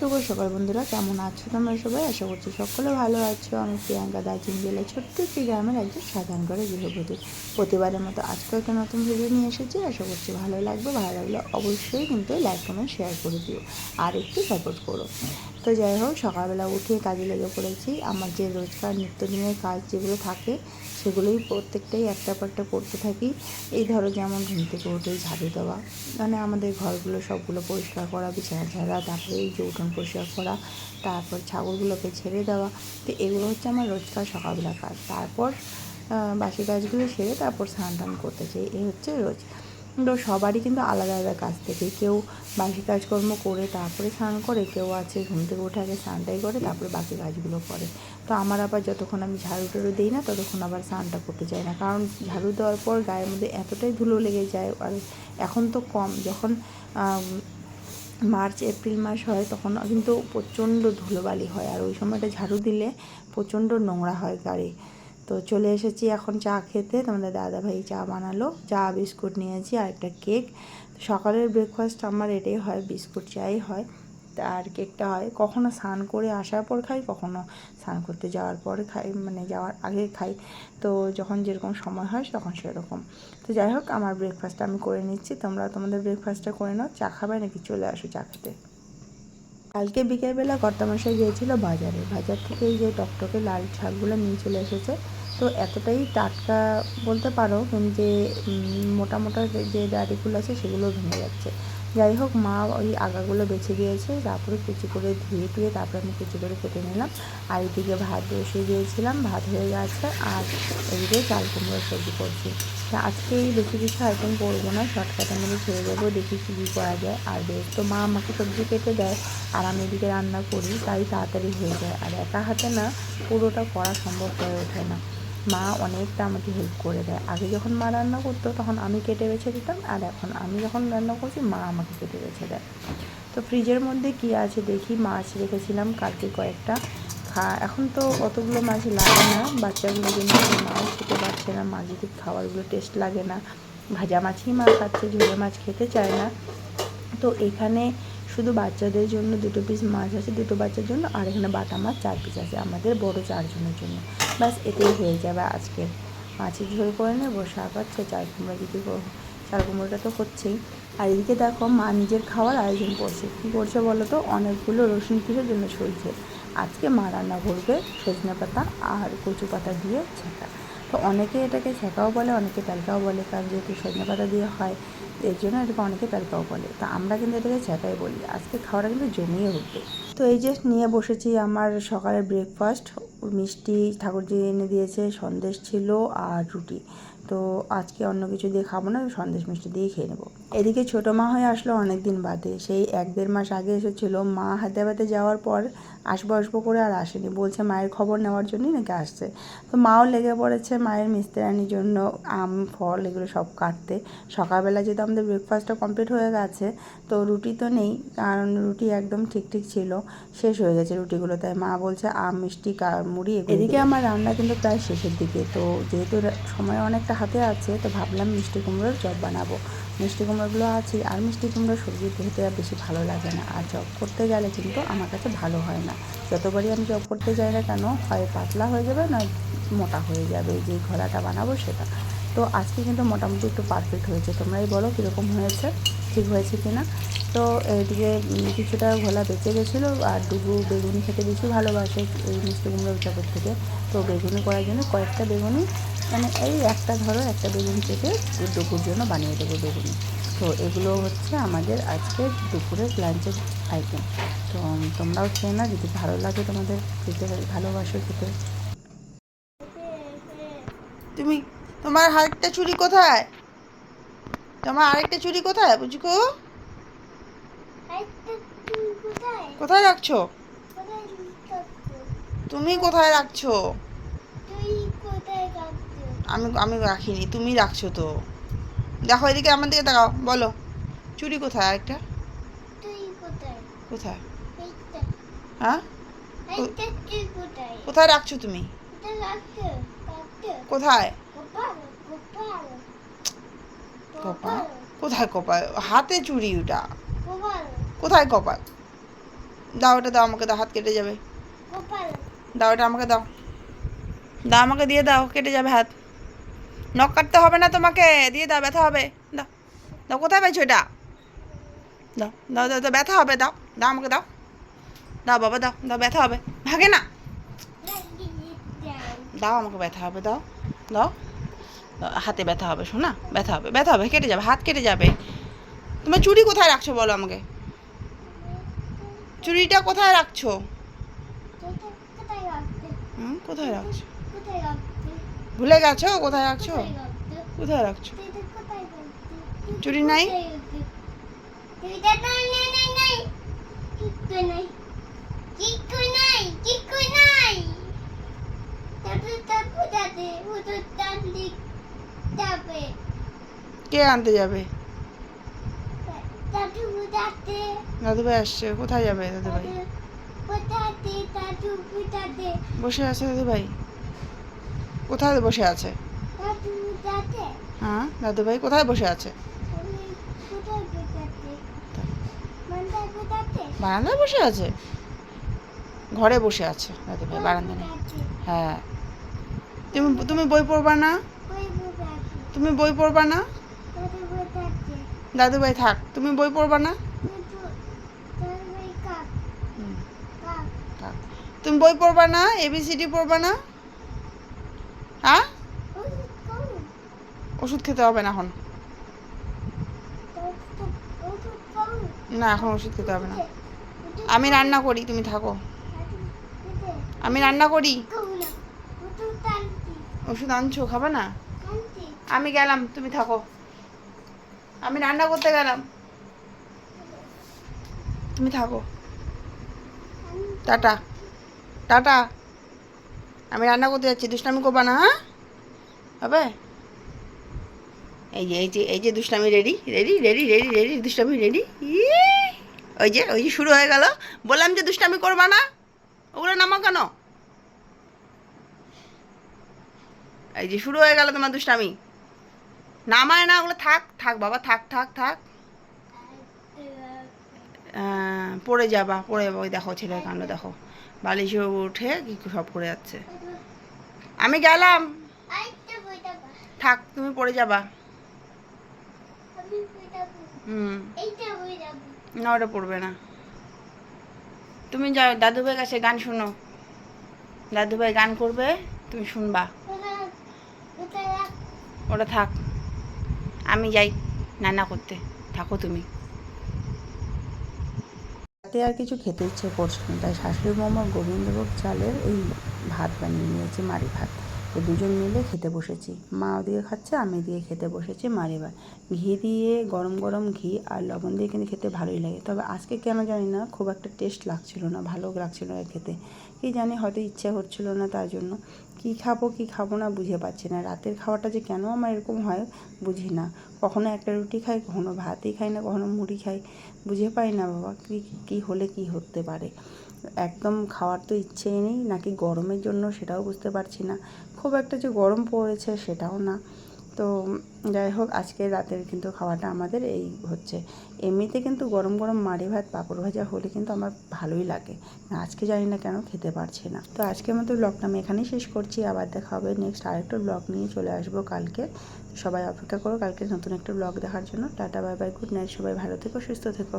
শুভ সকাল বন্ধুরা, কেমন আছো তোমরা সবাই? আশা করছি সকলে ভালো আছো। আমি প্রিয়াঙ্কা দার্জিলিং জেলায় ছোট্ট একটি গ্রামের একজন সাধারণ করে গৃহবধূ। প্রতিবারের মতো আজকে একটা নতুন ভিডিও নিয়ে এসেছি। আশা করছি ভালো লাগবে। ভালো লাগলে অবশ্যই কিন্তু লাইক কমেন্ট শেয়ার করে দিও। আর একটু সাপোর্ট করো। তো যাই হোক, সকালবেলা উঠে কাজে লেগে পড়েছি। আমার যে রোজকার নিত্যদিনের কাজ যেগুলো থাকে, সেগুলোই প্রত্যেকটাই একটা পর একটা করতে থাকি। এই ধরো যেমন ঘুম থেকে উঠেই ঝাড়ু দেওয়া মানে আমাদের ঘরগুলো সবগুলো পরিষ্কার করা, বিছানা ঝাড়া, তারপরে এই যে উঠোন পরিষ্কার করা, তারপর ছাগলগুলোকে ছেড়ে দেওয়া। তো এগুলো হচ্ছে আমার রোজকার সকালবেলা কাজ। তারপর বাসি কাজগুলো সেরে তারপর স্নান টান করতে চাই। এই হচ্ছে রোজ। তো সবারই কিন্তু আলাদা আলাদা কাজ থেকে। কেউ বাসি কাজকর্ম করে, তারপরে স্নান করে, কেউ আছে ঘুম থেকে উঠে আগে স্নানটাই করে, তারপরে বাকি কাজগুলো করে। তো আমার আবার যতক্ষণ আমি ঝাড়ু টাড়ু দিই না, ততক্ষণ আবার স্নানটা করতে চাই না। কারণ ঝাড়ু দেওয়ার পর গায়ের মধ্যে এতটাই ধুলো লেগে যায়, আর এখন তো কম। যখন মার্চ, এপ্রিল মাস হয়, তখন কিন্তু প্রচণ্ড ধুলোবালি হয়। আর ওই সময়টা ঝাড়ু দিলে প্রচণ্ড নোংরা হয় গাড়ি। তো চলে এসেছি এখন চা খেতে। তোমাদের দাদা ভাই চা বানালো। চা, বিস্কুট নিয়েছি আর একটা কেক। সকালের ব্রেকফাস্ট আমার এটাই হয়, বিস্কুট চাই হয়। আর কেকটা হয়, কখনো স্নান করে আসার পর খাই, কখনো স্নান করতে যাওয়ার পরে খাই মানে যাওয়ার আগে খাই। তো যখন যেরকম সময় হয় তখন সেরকম। তো যাই হোক, আমার ব্রেকফাস্টটা আমি করে নিচ্ছি। তোমরা তোমাদের ব্রেকফাস্টটা করে নাও। চা খাবে নাকি চলে আসো চা খেতে? কালকে বিকেলবেলা কর্তামশাই গিয়েছিল বাজারে। বাজার থেকে এই যে টকটকে লাল শাকগুলো নিয়ে চলে এসেছে। তো এতটাই টাটকা বলতে পারো যে মোটা মোটা যে- দাড়িগুলো আছে সেগুলো ভেঙে যাচ্ছে। যাই হোক, মা ওই আগাগুলো বেছে দিয়েছে, তারপরে কুচি করে ধুয়ে টুয়ে তারপরে আমি কুচি করে কেটে নিলাম। আর এদিকে ভাত বসিয়ে দিয়েছিলাম, ভাত হয়ে গেছে আর এদিকে চাল কুমড়োর সবজি করছি। আজকে এই বেশি কিছু আইটেম করব না শর্টকাটের মধ্যে ছেড়ে দেবো, দেখি কী করা যায়। আর বেশ, তো মা আমাকে সবজি কেটে দেয় আর আমি এদিকে রান্না করি, তাই তাড়াতাড়ি হয়ে যায়। আর একা হাতে না, পুরোটা করা সম্ভব হয়ে ওঠে না। মা অনেকটা আমাকে হেল্প করে দেয়। আগে যখন মা রান্না করতো, তখন আমি কেটে বেছে দিতাম, আর এখন আমি যখন রান্না করছি, মা আমাকে কেটে বেছে দেয়। তো ফ্রিজের মধ্যে কী আছে দেখি? মাছ রেখেছিলাম কালকে কয়েকটা। খা, এখন তো অতগুলো মাছ লাগে না, বাচ্চাগুলো জন্য মাছ খেতে পারছে না, মাছ যদি খাবারগুলো টেস্ট লাগে না। ভাজা মাছই মা খাচ্ছে, ঝোলে মাছ খেতে চায় না। তো এখানে শুধু বাচ্চাদের জন্য দুটো পিস মাছ আছে, দুটো বাচ্চার জন্য, আর এখানে বাটা মাছ চার পিস আছে আমাদের বড় চারজনের জন্য। ব্যাস এটাই হয়ে যাবে আজকে মাছের ঝোল করে নেব, শাক আছে, চাল কুমড়া যদি চাল কুমড়োটা তো হচ্ছেই। আর এদিকে দেখো, মা নিজের খাওয়ার আয়োজন করছে। কী করছে বলো তো? অনেকগুলো রসুন কিসের জন্য সইছে আজকে মা রান্না করবে সজনে পাতা আর কচু পাতা দিয়ে ছেঁকা। তো অনেকে এটাকে ছেঁকাও বলে, অনেকে প্যালকাও বলে, কারণ যেহেতু সজনে পাতা দিয়ে হয় এর জন্য এটাকে অনেকে প্যালকাও বলে। তা আমরা কিন্তু এটাকে ছেঁকাই বলি। আজকে খাওয়াটা কিন্তু জমিয়ে উঠবে। তো এই যে নিয়ে বসেছি আমার সকালের ব্রেকফাস্ট মিষ্টি ঠাকুরজি এনে দিয়েছে, সন্দেশ ছিল আর রুটি। তো আজকে অন্য কিছু দিয়ে খাব না সন্দেশ মিষ্টি দিয়ে খেয়ে নেব। এদিকে ছোটো মা হয়ে আসলো অনেক দিন বাদে। সেই এক দেড় মাস আগে এসেছিল। মা হাতে হায়দ্রাবাদে যাওয়ার পর আসব আসব করে আর আসেনি। বলছে মায়ের খবর নেওয়ার জন্যই নাকি আসছে। তো মাও লেগে পড়েছে মায়ের মিস্ত্রানির জন্য। আম ফল এগুলো সব কাটতে। সকালবেলা যেহেতু আমাদের ব্রেকফাস্টটা কমপ্লিট হয়ে গেছে তো রুটি তো নেই কারণ রুটি একদম ঠিক ঠিক ছিল। শেষ হয়ে গেছে রুটিগুলো। তাই মা বলছে আম মিষ্টি কা- মুড়ি এদিকে আমার রান্না কিন্তু প্রায় শেষের দিকে। তো যেহেতু সময় অনেকটা হাতে আছে তো ভাবলাম মিষ্টি কুমড়োর চপ বানাবো। মিষ্টি কুমড়োগুলো আছে আর মিষ্টি কুমড়োর সবজি খেতে আর বেশি ভালো লাগে না। আর চপ করতে গেলে কিন্তু আমার কাছে ভালো হয় না। যতবারই আমি চপ করতে যাই না কেন হয় পাতলা হয়ে যাবে না মোটা হয়ে যাবে যে ঘোলাটা বানাবো সেটা। তো আজকে কিন্তু মোটামুটি একটু পারফেক্ট হয়েছে। তোমরাই বলো কীরকম হয়েছে ঠিক হয়েছে কি না তো এইদিকে উম, কিছুটা ঘোলা বেঁচে গেছিল আর ডুবু বেগুনি খেতে বেশি ভালোবাসে এই মিষ্টি কুমড়ো চপের থেকে। তো বেগুনি করার জন্য কয়েকটা বেগুনি মানে এই একটা ধরো একটা বেগুন কেটে দুপুর জন্য বানিয়ে দেবো বেগুনি। তো এগুলো হচ্ছে আমাদের আজকে দুপুরের লাঞ্চের আইটেম তো তোমরাও খেয়ে না যদি ভালো লাগে তোমাদের খেতে ভালোবাসো খেতে। তুমি তোমার আরেকটা চুড়ি কোথায়? তোমার আরেকটা চুড়ি কোথায় বুঝকো? কোথায়? কোথায় রাখছো? তুমি কোথায় রাখছো? আমি আমি রাখিনি তুমি রাখছো তো। দেখো এদিকে আমার দিকে তাকাও বলো। চুড়ি কোথায় আরেকটা? কোথায়? কোথায়? হ্যাঁ? কোথায়? রাখছো তুমি? কোথায়? কপাল কোথায় কপাল? হাতে চুড়ি ওটা। কোথায় কপাল? দাও ওটা দাও আমাকে দাও হাত কেটে যাবে। দাও এটা আমাকে দাও। দাও আমাকে দিয়ে দাও কেটে যাবে হাত। নখ কাটতে হবে না তোমাকে দিয়ে দাও ব্যথা হবে। দাও দাও কোথায় পাইছো এটা? দাও দাও দাও দাও ব্যথা হবে দাও দাও আমাকে দাও। দাও বাবা দাও দাও ব্যথা হবে। ভাগে না। দাও আমাকে ব্যথা হবে দাও দাও। হাতে ব্যথা হবে শোনা ব্যথা হবে ব্যথা হবে কেটে যাবে হাত কেটে যাবে। তোমার চুড়ি কোথায় রাখছো বলো আমাকে? চুড়িটা কোথায় রাখছো? কোথায় রাখছো? কোথায় রাখতে? ভুলে গেছো? কোথায় রাখছো? কোথায় রাখছো? চুড়ি নাই? কে আনতে যাবে? দাদু ভাই আসছে। কোথায় যাবে দাদু ভাই? বসে আছে দাদু ভাই। কোথায় বসে আছে? হ্যাঁ দাদু ভাই কোথায় বসে আছে? বারান্দায় বসে আছে? ঘরে বসে আছে দাদু ভাই বারান্দা নেই। হ্যাঁ। তুমি তুমি বই পড়বা না? তুমি বই পড়বা না? দাদু ভাই থাক, তুমি বই পড়বা না? তুমি বই পড়বা না? এবিসিডি পড়বা না? হ্যাঁ? ওষুধ খেতে হবে না এখন? না এখন ওষুধ খেতে হবে না। আমি রান্না করি তুমি থাকো। আমি রান্না করি? ওষুধ আনছো খাবে না? আমি গেলাম তুমি থাকো। আমি রান্না করতে গেলাম। তুমি থাকো। টাটা। টাটা। আমি রান্না করতে যাচ্ছি, দুষ্টামি করবা না হ্যাঁ? হবে? এই যে এই যে এই যে দুষ্টামি ready ready ready ready ready দুষ্টামি রেডি ওই যে ওই যে শুরু হয়ে গেল। বললাম যে দুষ্টামি করবা না, ওগুলো নামা কেন? এই যে শুরু হয়ে গেল তোমার দুষ্টামি। নামায় না, ওগুলো থাক থাক বাবা, থাক থাক থাক। পড়ে যাবা পড়ে যাবা, ওই দেখো ছেলের কাণ্ড, দেখো। বালিশে উঠে কি সব করে যাচ্ছে। আমি গেলাম। থাক তুমি পড়ে যাবা। হুম। না ওটা পড়বে না। তুমি যাও দাদুভাইয়ের কাছে গান শোনো। দাদু ভাই গান করবে তুমি শুনবা। ওটা থাক। আমি যাই রান্না করতে। থাকো তুমি। রাতে আর কিছু খেতে ইচ্ছে করছিল না তাই শাশুড়ি মামা গোবিন্দভোগ চালের এই ভাত বানিয়ে নিয়েছি মারি ভাত। তো দুজন মিলে খেতে বসেছি। মা ওদিকে খাচ্ছে, আমি দিয়ে খেতে বসেছি মারি ভাত ঘি দিয়ে গরম গরম ঘি আর লবণ দিয়ে কিন্তু খেতে ভালোই লাগে। তবে আজকে কেন জানি না, খুব একটা টেস্ট লাগছিল না, ভালো লাগছিল না খেতে। কি জানি, হয়তো ইচ্ছা হচ্ছিল না তার জন্য। কি খাব কি খাব না বুঝে পাচ্ছি না। রাতের খাওয়াটা যে কেন আমার এরকম হয়, বুঝি না। কখনো একটা রুটি খাই, কখনো ভাতই খাই না, কখনো মুড়ি খাই। বুঝে পাই না বাবা, কি কি হলে কি হতে পারে। একদম খাওয়ার তো ইচ্ছেই নেই, নাকি গরমের জন্য সেটাও বুঝতে পারছি না। খুব একটা যে গরম পড়েছে সেটাও না। তো যাই হোক আজকে রাতের কিন্তু খাওয়াটা আমাদের এই হচ্ছে। এমনিতে কিন্তু গরম গরম মাড়ি ভাত, পাঁপড় ভাজা হলে কিন্তু আমার ভালোই লাগে। আজকে জানি না কেন খেতে পারছি না। তো আজকের মতো ব্লগটা আমি এখানেই শেষ করছি। আবার দেখা হবে নেক্সট আরেকটা ব্লগ নিয়ে চলে আসব কালকে। সবাই অপেক্ষা করো, কালকে নতুন একটা ব্লগ দেখার জন্য। Tata bye bye good night সবাই ভালো থেকো, সুস্থ থেকো।